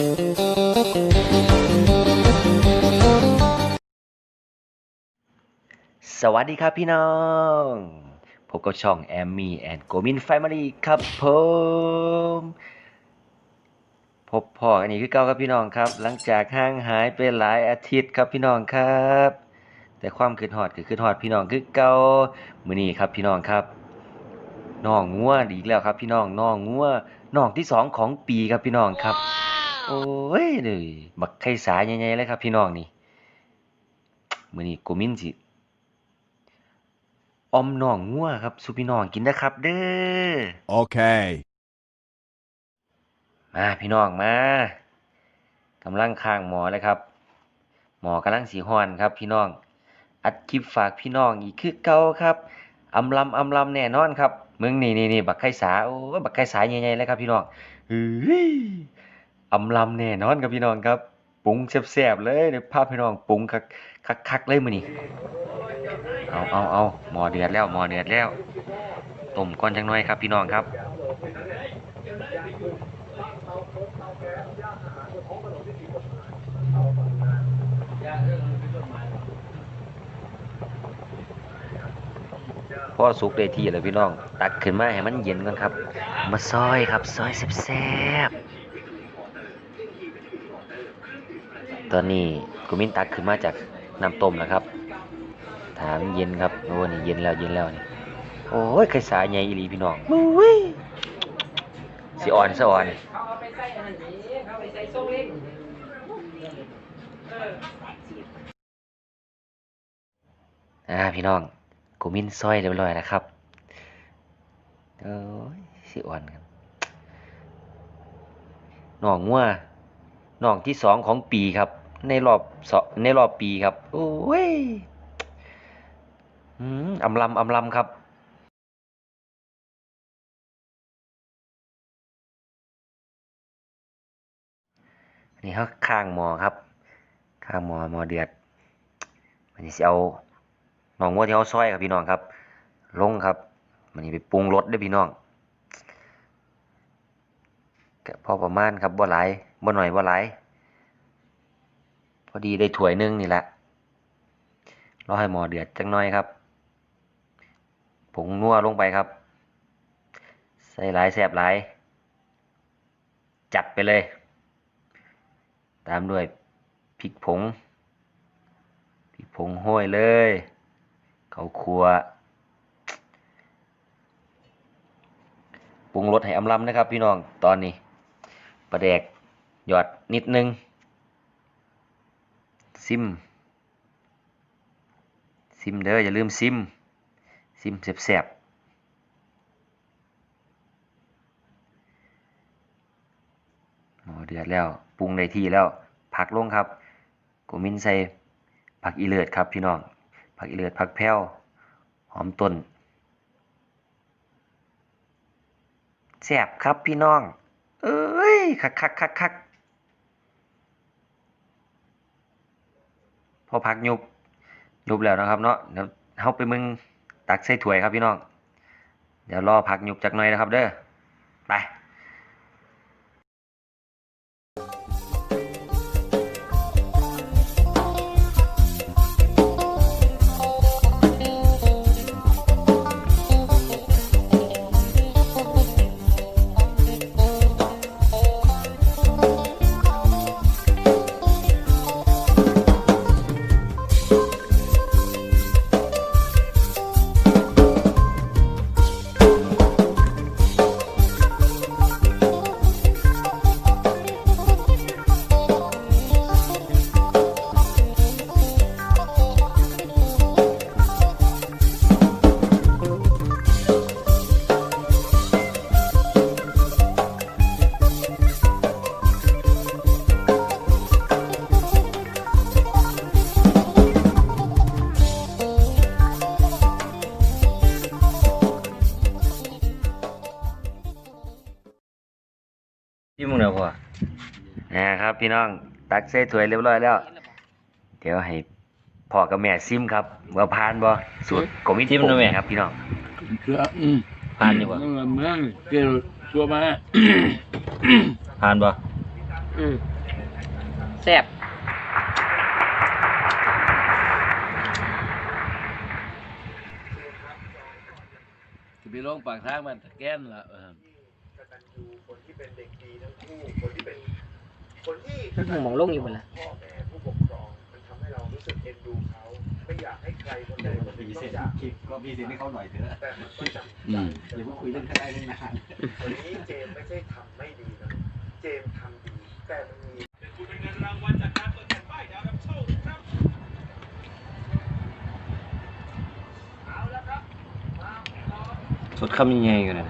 สวัสดีครับพี่น้องพบกับช่องแอมมี่แอนด์โกมินไฟมารีครับผมพบพ่ออันนี้คือเก้าครับพี่น้องครับ หลังจากห่างหายไปหลายอาทิตย์ครับพี่น้องครับ แต่ความคืดหอดคือคืดหอดพี่น้องคือเก้ามือนี้ครับพี่น้องครับน้องงัวอีกแล้วครับพี่น้องน้องงัวน้องที่สองของปีครับพี่น้องครับ โอ้ยเลยบักไข่สาใหญ่ๆเลยครับ พี่น้องนี่มื้อนี้โกมินสิออมน้องงัวครับสู่พี่น้องกินนะครับ เด้อ Okay. มาพี่น้องมากำลังข้างหมอเลยครับ หมอกำลังสีฮ้อนครับพี่น้อง อัดคลิปฝากพี่น้องอีกคือเก่าครับอำลำอำลำแน่นอนครับมึงนี่นี่นี่บักไข่สาโอ้ยบักไข่สาใหญ่ๆเลยครับพี่น้องเฮ้ย อำลำแน่นอนครับพี่น้องครับปรุงแซ่บๆเลยเดี๋ยวพาพี่น้องปรุงคักคักคักๆเลยมื้อนี้เอาเอาเอาหมอเดือดแล้วหมอเดือดแล้วต้มก่อนจังน่อยครับพี่น้องครับพ่อสุกได้ที่แล้วพี่น้อง ตักขึ้นมาให้มันเย็นก่อนครับ มาซอยครับซอยแซ่บๆ ตอนนี้กูมินตักขึ้นมาจากน้ำต้มแล้วครับ ถามนเย็นครับโอ้นี่เย็นแล้วเย็นแล้วนี่โอ้ยไข่สาใหญ่อีหลีพี่น้องโอ้ยสิอ่อนซะอ่อนเขาเอาไปใส่อันนั้นนี่เขาเอาไปใส่ส้มเล็กเอออ่าพี่น้องกูมินซอยเรียบร้อยแล้วครับโอ้ยสิอ่อนครับน้องงัวน้องที่สองของปีครับ ในรอบสองในรอบปีครับ โอ้ยอืมอำลำอำลำครับนนี้เขาข้างหมอครับ ข้างหมอหมอเดือดมันนี้สิเอาหนองงัวที่เขาซอยครับพี่น้องครับ ลงครับ มันนี้ไปปรุงรสเด้วยพี่น้องก็พอประมาณครับบ่หลายบ่หน่อยบ่หลาย พอดีได้ถ้วยหนึงนี่แหละรอให้หมอเดือดจังน่อยครับผงนัวลงไปครับ ใส่หลายแสบหลาย จัดไปเลย ตามด้วยพริกผงพริกผงห้วยเลยเขาวคั่วปรุงรสให้อำลำนะครับพี่น้องตอนนี้ปลาแดกหยอดนิดนึง ซิม ซิมเด้ออย่าลืมซิม ซิมแซ่บๆหมอเดือดแล้ว ปรุงได้ที่แล้ว ผักลงครับกูมินใส่ผักอีเลือดครับพี่น้อง ผักอีเลือดผักแพ้ว หอมต้นแซ่บครับพี่น้อง เอ้ย คักคักคักคัก พอพักยุบยุบแล้วนะครับเนาะเดี๋ยวเฮาไปมึงตักใส่ถ้วยครับพี่น้องเดี๋ยวรอพักยุบจักหน่อยนะครับเด้อไป มึงเดี๋ยวพ่อนะครับพี่น้องตักใส่ถ้วยเรียบร้อยแล้ว เดี๋ยวให้พ่อกับแม่ซิมครับว่าพานบ่สูตรกมิติมนะแม่ครับ พี่น้องเครื่อผ่านดีกว่าเมืองเกลตัวมาพานบ่แซ่บไปลงปากทางมันแก้นละ คนที่เป็นเด็กดีทั้งคู่คนที่เป็นคนที่หมองลงอยู่บนละพ่อแม่ผู้ปกครองมันทำให้เรารู้สึกเอ็นดูเขาไม่อยากให้ใครคนใดคนหนึ่งต้องจากคลิปก็พี่สิให้เขาหน่อยเถอะแต่มันก็จำอืมเดี๋ยวมาคุยเรื่องคดีเรื่องนานวันนี้เจมส์ไม่ใช่ทำไม่ดีนะเจมส์ทำดีแต่มันมีสดคำยังไงกันนะ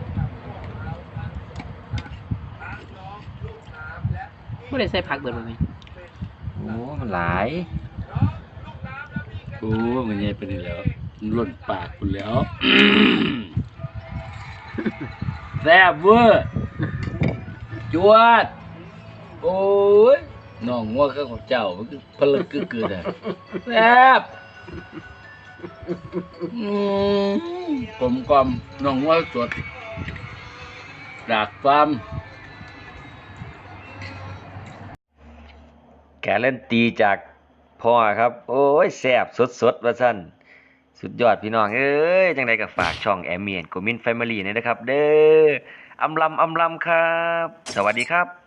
ไม่ได้ใส่ผักเบิดบ่แม่โอ้มันหลายโอ้มันใหญ่ไปนี่แล้วมันล้นปากคุณแล้ว แซ่บเวอร์จวด โอ้ยน้องงัวข้าของเจ้ามันคือพลังกึกกึกอะแซ่บอืมกลมกลอมน้องงัวสดดากฟาร์ม กเล่นตีจากพ่อครับ โอ้ยแซ่บสดๆว่าสั้นสุดยอดพี่น้อง เอ้ย จังไดก็ฝากช่องแอมเมียนโกมินแฟมิลี่นี่นะครับ เด้ออำลำอำลำครับ สวัสดีครับ